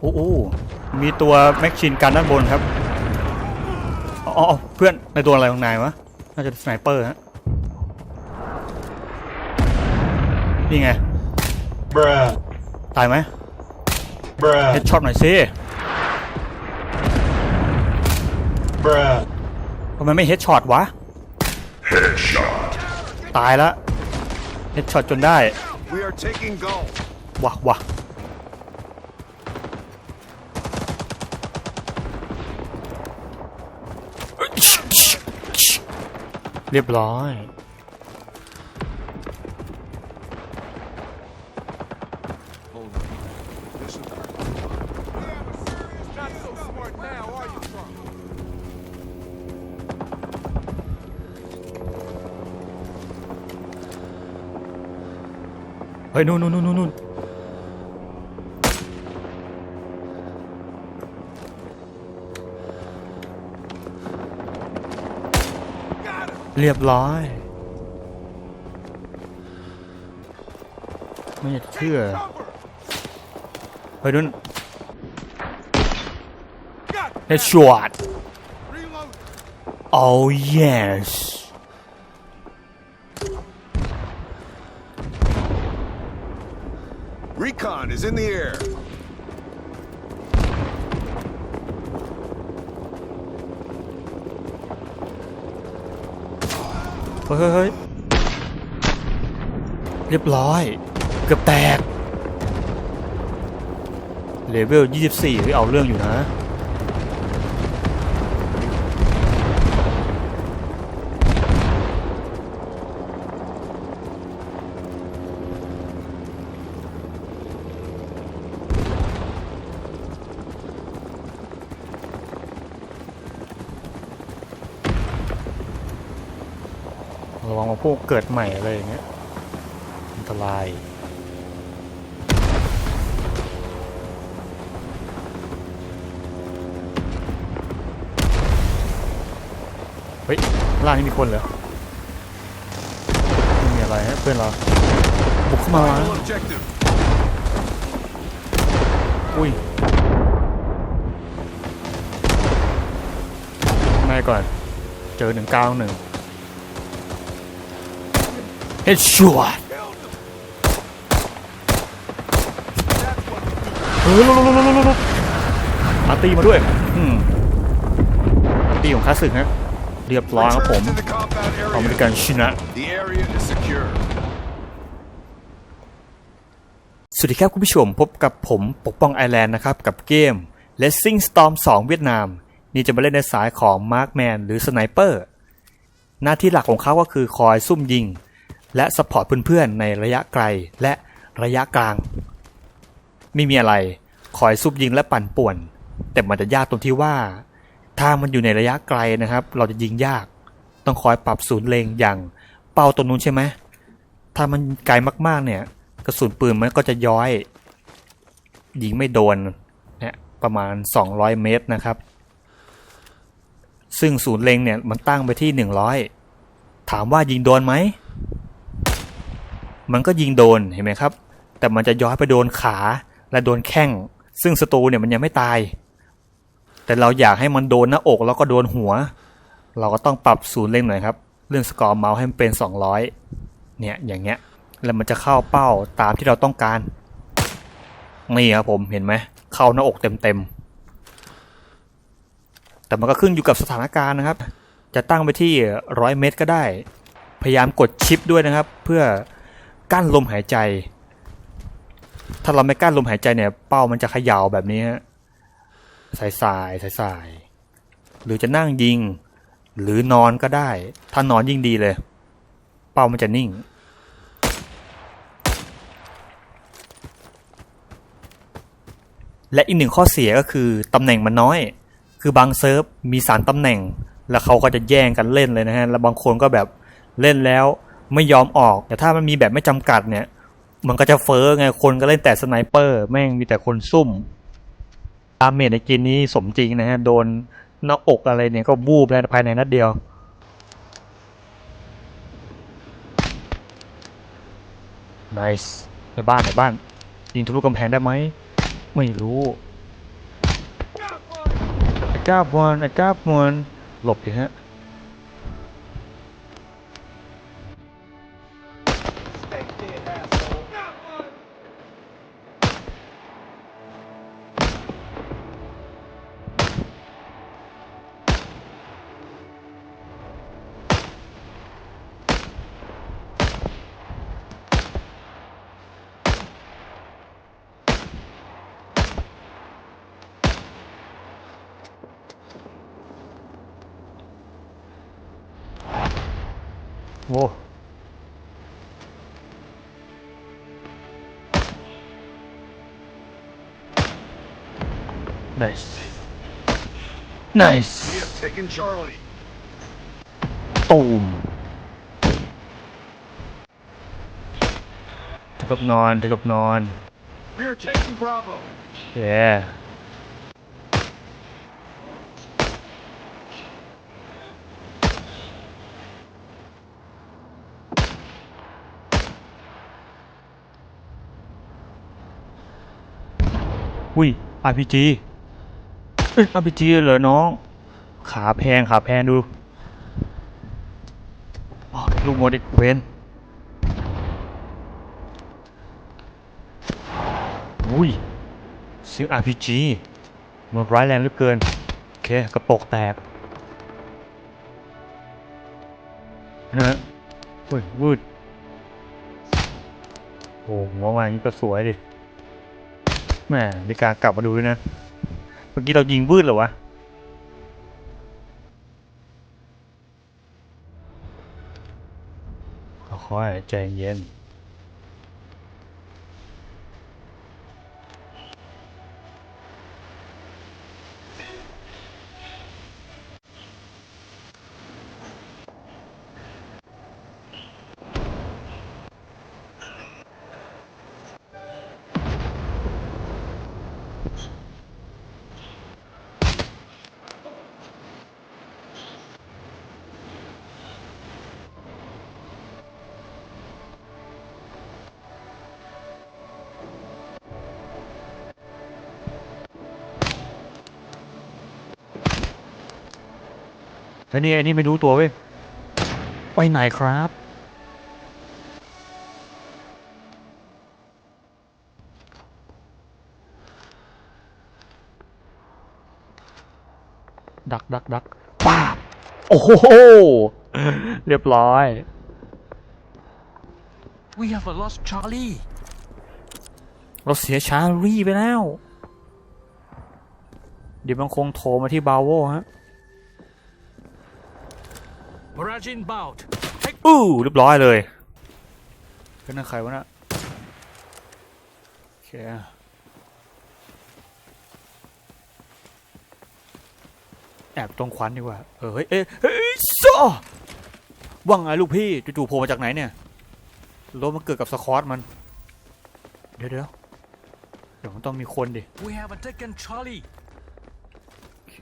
โอ้โหมีตัวแม็กชินกันด้านบนครับอ๋ออ๋อเพื่อนในตัวอะไรของนายวะน่าจะสไนเปอร์ฮะนี่ไง Bruh. ตายไหม Bruh. เฮดช็อตหน่อยสิ Bruh. ทำไมไม่เฮดช็อตวะตายแล้วเฮดช็อตจนได้ We are taking gold. วะวะ เรียบร้อยเฮ้ยนู่นนู่นนู่นนู่น เรียบร้อย ไม่อยากจะเชื่อ เฮ้ยนู่น Got เฮดช็อต reload. oh yes Recon is in the air. เฮ้ยเรียบร้อย เกือบแตกเลเวล 24เฮ้เอาเรื่องอยู่นะ ระวังว่าพวกเกิดใหม่อะไรอย่างเงี้ยอันตรายเฮ้ยข้างล่างนี่มีคนเหรอไม่มีอะไรฮะเพื่อนเราบุกเข้ามา Final objective. อุ้ยข้างในก่อน เจอหนึ่งเก้าหนึ่ง เฮดช็อตเฮ้ยลบลบลบลบลบลบมาตีมาด้วยอืมตีของข้าศึกฮะเรียบร้อยครับผมอเมริกันชนะสวัสดีครับคุณผู้ชมพบกับผมปกป้องไอแลนด์นะครับ กับเกม Racing Storm 2 เวียดนาม นี่จะมาเล่นในสายของ Markman หรือสไนเปอร์หน้าที่หลักของเขาก็คือคอยซุ่มยิง และสปอร์ตเพื่อนๆในระยะไกลและระยะกลาง ไม่มีอะไรคอยซุ่มยิงและปั่นป่วน แต่มันจะยากตรงที่ว่าถ้ามันอยู่ในระยะไกลนะครับ เราจะยิงยาก ต้องคอยปรับศูนย์เลงอย่างเป้าตรงนู้นใช่ไหมถ้ามันไกลมากๆเนี่ย กระสุนปืนมันก็จะย้อย ยิงไม่โดนนี่ยประมาณ 200 เมตรนะครับ ซึ่งศูนย์เลงเนี่ยมันตั้งไปที่ 100 ถามว่ายิงโดนไหม มันก็ยิงโดนเห็นไหมครับ แต่มันจะย้อยไปโดนขาและโดนแข้ง ซึ่งศัตรูเนี่ยมันยังไม่ตาย แต่เราอยากให้มันโดนหน้าอกแล้วก็โดนหัว เราก็ต้องปรับศูนย์เล็งหน่อยครับเรื่องสกอร์เมาส์ให้มันเป็น 200 เนี่ยอย่างเงี้ย แล้วมันจะเข้าเป้าตามที่เราต้องการ นี่ครับผมเห็นไหมเข้าหน้าอกเต็มๆ แต่มันก็ขึ้นอยู่กับสถานการณ์นะครับ จะตั้งไปที่ร้อยเมตรก็ได้ พยายามกดชิปด้วยนะครับ เพื่อ กั้นลมหายใจ ถ้าเราไม่กั้นลมหายใจเนี่ย เป้ามันจะเขย่าแบบนี้ฮะสายสายสายสายหรือจะนั่งยิง หรือนอนก็ได้ ถ้านอนยิ่งดีเลย เป้ามันจะนิ่ง และอีกหนึ่งข้อเสียก็คือตำแหน่งมันน้อย คือบางเซิร์ฟมีสารตำแหน่ง แล้วเขาก็จะแย่งกันเล่นเลยนะฮะ แล้วบางคนก็แบบเล่นแล้ว ไม่ยอมออก แต่ถ้ามันมีแบบไม่จำกัดเนี่ย มันก็จะเฟอ้อไง คนก็เล่นแต่สไนเปอร์ แม่งมีแต่คนซุ่มดาเมจในเกมนี้สมจริงนะฮะ โดนหน้าอกอะไรเนี่ยก็บูบแล้วภายในนัดเดียว nice ในบ้านในบ้าน ยิงทะลุกำแพงได้ไหม ไม่รู้ got one I got one หลบดิฮะ โว้ nice nice We have taken Charlie. ตูมถึงกับนอนถึงกับนอน We are taking Bravo. เอุ้ย RPG เอ้ย RPG เหรอน้อง ขาแพงขาแพงดูลูกโมด็กเวนอุ้ยเสียง RPG มันร้ายแรงเหลือเกิน โอเค กระโปรงแตกนะฮะอุ้ยวืดโอ้โหัวมาอย่างนี้ก็สวยดิ แหม่มีกากลับมาดูด้วยนะ เมื่อกี้เรายิงวืดเหรอวะ ค่อยใจเย็น แล้วนี่ไอ้นี่ไม่รู้ตัวเว้ย ไปไหนครับ ดักดักดักป้าบโอ้โหเรียบร้อย We have a lost Charlie. เราเสียชารีไปแล้ว เดี๋ยวมันคงโทรมาที่บาโวฮะ Barrage inbound. อู้เรียบร้อยเลยเป็นนั่นใครวะน่ะโอเค อบตรงควันดีกว่า เออเฮ้ยเอ้ยเฮ้ยซอว่างไงลูกพี่จู่ๆโผล่มาจากไหนเนี่ยรถมันเกิดกับสคอตมัน เดี๋ยวเดี๋ยวเดี๋ยวมันต้องมีคนดิ We have taken Charlie. โอเค